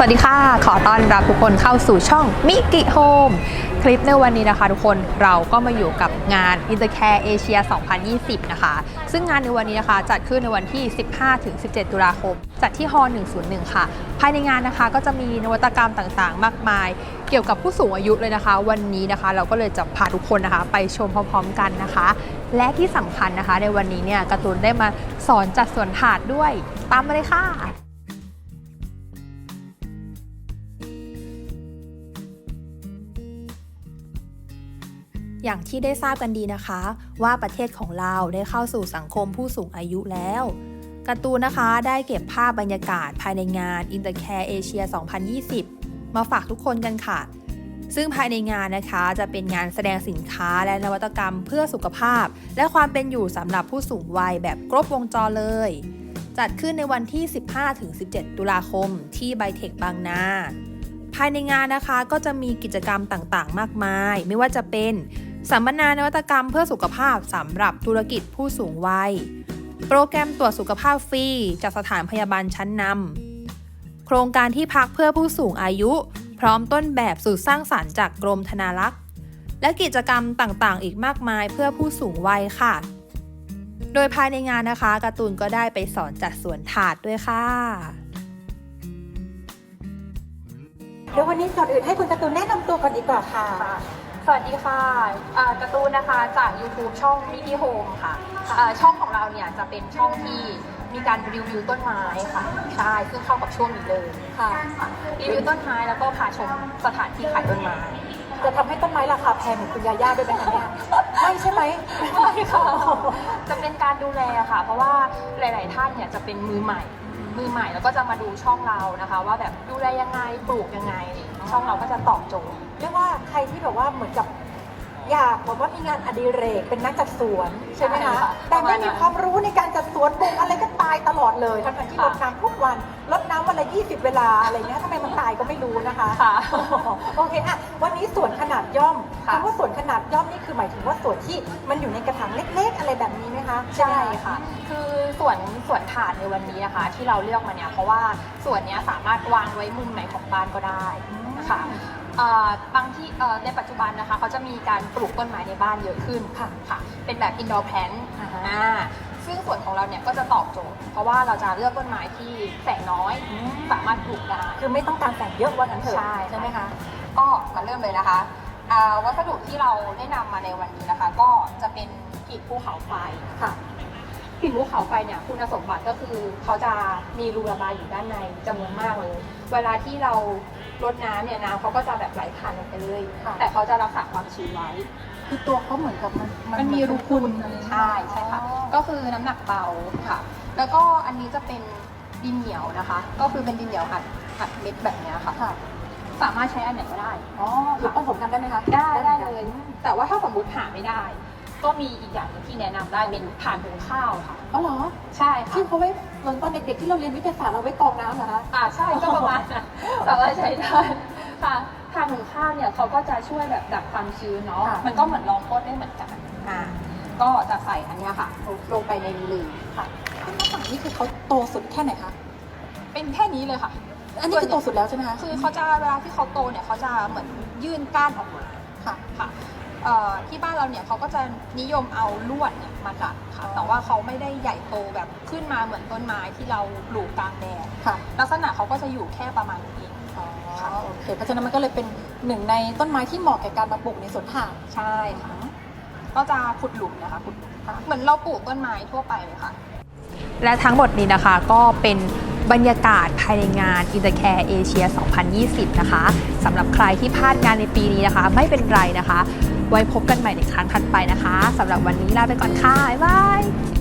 สวัสดีค่ะ ขอต้อนรับทุกคนเข้าสู่ช่องมิกิโฮมคลิปในวันนี้นะคะ ทุกคนเราก็มาอยู่กับงาน Intercare Asia 2020 นะคะ ซึ่งงานในวันนี้นะคะ จัดขึ้นในวันที่ 15-17 ตุลาคม จัดที่ฮอ101 ค่ะ ภายในงานนะคะก็จะมีนวัตกรรมต่างๆ มากมาย เกี่ยวกับผู้สูงอายุเลยนะคะ วันนี้นะคะ เราก็เลยจะพาทุกคนนะคะ ไปชมพร้อมๆ กันนะคะ และที่สำคัญนะคะ ในวันนี้เนี่ยการ์ตูนได้มาสอนจัดสวนถาดด้วย ตามมาเลยค่ะ อย่างที่ได้ทราบกันดีนะคะ ว่าประเทศของเราได้เข้าสู่สังคมผู้สูงอายุแล้วการ์ตูนนะคะได้เก็บภาพบรรยากาศภายในงาน Intercare Asia 2020 มาฝากทุกคนกันค่ะ ซึ่งภายในงานนะคะจะเป็นงานแสดงสินค้าและนวัตกรรมเพื่อสุขภาพ และความเป็นอยู่สำหรับผู้สูงวัยแบบครบวงจรเลย จัดขึ้นในวันที่ 15-17 ตุลาคมที่ไบเทคบางนาภายในงานนะคะก็จะมีกิจกรรมต่างๆ มากมาย ไม่ว่าจะเป็น สัมมนานวัตกรรมเพื่อสุขภาพสำหรับธุรกิจผู้สูงวัย โปรแกรมตรวจสุขภาพฟรีจากสถานพยาบาลชั้นนำโครงการที่พักเพื่อผู้สูงอายุ พร้อมต้นแบบสุดสร้างสรรค์จากกรมธนารักษ์และกิจกรรมต่างๆ อีกมากมายเพื่อผู้สูงวัยค่ะ โดยภายในงานนะคะการ์ตูนก็ได้ไปสอนจัดสวนถาดด้วยค่ะเดี๋ยววันนี้ก่อนอื่นให้คุณการ์ตูนแนะนำตัวก่อนดีกว่าค่ะ สวัสดีค่ะอ่าการ์ตูนนะคะจาก YouTube ช่องมินิโฮมค่ะอ่าช่องของเราเนี่ยจะเป็นช่องที่มีการรีวิวต้นไม้ค่ะใช่ซึ่งเข้ากับช่วงนี้เลยค่ะรีวิวต้นไม้แล้วก็พาชมสถานที่ขายต้นไม้จะทำให้ต้นไม้ราคาแพงเหมือนคุณยาย่าด้วยไหมคะเนี่ยไม่ใช่ไหมไม่ค่ะจะเป็นการดูแลค่ะ เพราะว่าหลาย ๆ ท่านเนี่ยจะเป็นมือใหม่ มือใหม่แล้วก็จะมาดูช่องเรานะคะ ว่าแบบดูแลยังไงปลูกยังไง ช่องเราก็จะตอบโจทย์ เรียกว่าใครที่แบบว่าเหมือนกับ อยากแบบว่ามีงานอดิเรกเป็นนักจัดสวนใช่ไหมใช่คะค่ะแต่ไม่ประมาณนั้มีนความรู้ในการจัดสวนปลูกอะไรก็ตายตลอดเลยทั้งๆที่ค่ะรดน้ำทุกวันรดน้ำวันละ 20 เวลาอะไรเงี้ยทำไมมันตายก็ไม่รู้นะคะค่ะโอเคอะวันนี้สวนขนาดย่อมค่ะคำว่าสวนขนาดย่อมนี่คือหมายถึงว่าสวนที่มันอยู่ในกระถางเล็ก ๆ อะไรแบบนี้ไหมคะใช่ค่ะ คือส่วนส่วนถาดในวันนี้นะคะ ที่เราเลือกมาเนี่ยเพราะว่าส่วนเนี้ยสามารถวางไว้มุมไหนของบ้านก็ได้นะคะ เอ่อบางที่เอ่อในปัจจุบันนะคะเขาจะมีการปลูกต้นไม้ในบ้านเยอะขึ้นค่ะค่ะเป็นแบบ indoor plant อ่าฮะ อ่าซึ่งส่วนของเราเนี่ยก็จะตอบโจทย์ เพราะว่าเราจะเลือกต้นไม้ที่แสงน้อยอืมสามารถปลูกได้ คือไม่ต้องการแสงเยอะว่างั้นเถอะใช่ ใช่ไหมคะ ก็มาเริ่มเลยนะคะอ่าวัสดุที่เราได้นำมาในวันนี้นะคะ ก็จะเป็นกรีบภูเขาไฟ ค่ะ กลิ่นภูเขาไฟเนี่ยคุณสมบัติก็คือเขาจะมีรูระบายอยู่ด้านในจำนวนมากเลย เวลาที่เรารดน้ำเนี่ยน้ำเขาก็จะแบบไหลผ่านลงไปเลย ค่ะ แต่เขาจะรักษาความชื้นไว้ คือตัวเขาเหมือนกับมันมันมีรูพุนอะไรใช่ใช่ค่ะ ก็คือน้ำหนักเบาค่ะ แล้วก็อันนี้จะเป็นดินเหนียวนะคะ ก็คือเป็นดินเหนียวอัดอัดเม็ดแบบเนี้ยค่ะ ค่ะสามารถใช้อันไหนก็ได้ อ๋อคือผสมกันได้ไหมคะได้ได้เลย แต่ว่าถ้าสมมติหาไม่ได้ ก็มีอีกอย่างหนึ่งที่แนะนำได้เป็นผ่านหุงข้าวค่ะ อ๋อเหรอใช่ค่ะ ที่เขาไว้เหมือนตอนเด็กๆที่เราเรียนวิทยาศาสตร์เราไว้กรองน้ำเหรอคะ อ่าใช่ก็ประมาณนั้นสามารถใช้ได้ค่ะทานหุงข้าวเนี่ยเขาก็จะช่วยแบบดับความชื้นเนาะค่ะ มันก็เหมือนรองก้นได้เหมือนกัน อ่าก็จะใส่อันเนี้ยค่ะ ลงไปในรูค่ะหน้าต่างนี่คือเขาโตสุดแค่ไหนคะ เป็นแค่นี้เลยค่ะ อันนี้คือโตสุดแล้วใช่ไหมคะคือเขาจะเวลาที่เขาโตเนี่ยเขาจะเหมือนยื่นก้านออกมาค่ะ ค่ะเอ่อ ที่บ้านเราเนี่ยเขาก็จะนิยมเอาลวดเนี่ยมาดัดค่ะแต่ว่าเขาไม่ได้ใหญ่โตแบบขึ้นมาเหมือนต้นไม้ที่เราปลูกกลางแดดค่ะ ลักษณะเขาก็จะอยู่แค่ประมาณนี้เองอ๋อโอเคเพราะฉะนั้นมันก็เลยเป็นหนึ่งในต้นไม้ที่เหมาะแก่การมาปลูกในสวนถาดใช่ค่ะก็จะขุดหลุมนะคะขุดหลุมค่ะเหมือนเราปลูกต้นไม้ทั่วไปเลยค่ะ และทั้งหมดนี้นะคะก็เป็นบรรยากาศภายในงาน Intercare Asia 2020 นะคะสำหรับใครที่พลาดงานในปีนี้นะคะ ไม่เป็นไรนะคะ ไว้พบกันใหม่ในครั้งถัดไปนะคะสำหรับวันนี้ลาไปก่อนค่ะบ๊ายบาย